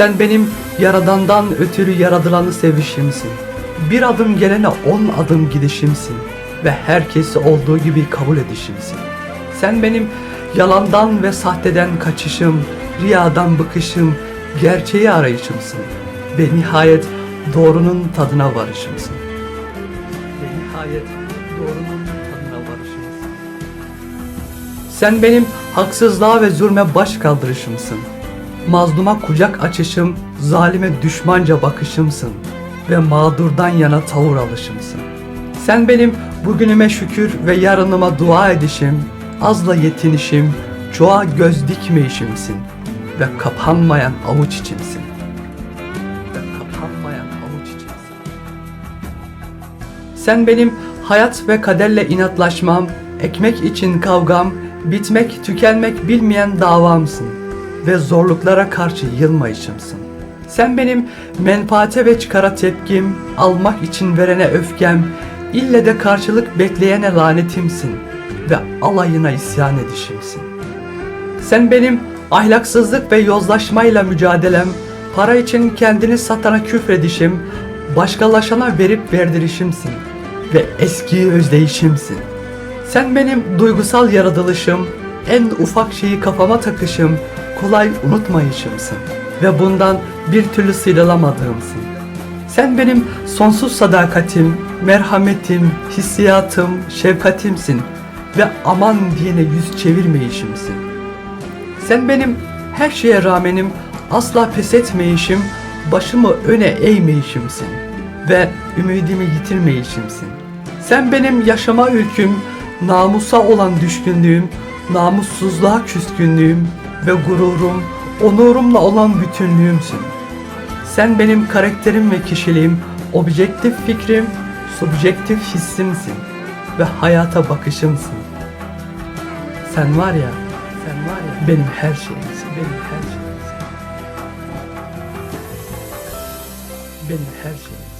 Sen benim yaradandan ötürü yaradılanı sevişimsin. Bir adım gelene on adım gidişimsin. Ve herkesi olduğu gibi kabul edişimsin. Sen benim yalandan ve sahteden kaçışım, riyadan bıkışım, gerçeği arayışımsın. Ve nihayet doğrunun tadına varışımsın. Ve nihayet doğrunun tadına varışımsın. Sen benim haksızlığa ve zulme baş kaldırışımsın. Mazluma kucak açışım, zalime düşmanca bakışımsın ve mağdurdan yana tavır alışımsın. Sen benim bugünüme şükür ve yarınıma dua edişim, azla yetinişim, çoğa göz dikmeyişimsin ve kapanmayan avuç içimsin. Kapanmayan avuç içimsin. Sen benim hayat ve kaderle inatlaşmam, ekmek için kavgam, bitmek tükenmek bilmeyen davamsın ve zorluklara karşı yılmayışımsın. Sen benim menfaate ve çıkara tepkim, almak için verene öfkem, ille de karşılık bekleyene lanetimsin ve alayına isyan edişimsin. Sen benim ahlaksızlık ve yozlaşmayla mücadelem, para için kendini satana küfredişim, başkalaşana verip verdirişimsin ve eskiyi özleyişimsin. Sen benim duygusal yaratılışım, en ufak şeyi kafama takışım, kolay unutmayışımsın ve bundan bir türlü sıyrılamadığımsın. Sen benim sonsuz sadakatim, merhametim, hissiyatım, şefkatimsin ve aman diyene yüz çevirmeyişimsin. Sen benim her şeye rağmenim, asla pes etmeyişim, başımı öne eğmeyişimsin ve ümidimi yitirmeyişimsin. Sen benim yaşama ülküm, namusa olan düşkünlüğüm, namussuzluğa küskünlüğüm ve gururum, onurumla olan bütünlüğümsün. Sen benim karakterim ve kişiliğim, objektif fikrim, subjektif hissimsin ve hayata bakışımsın. Sen var ya, sen var ya benim her şeyimsin, benim her şeyimsin. Benim her şeyim.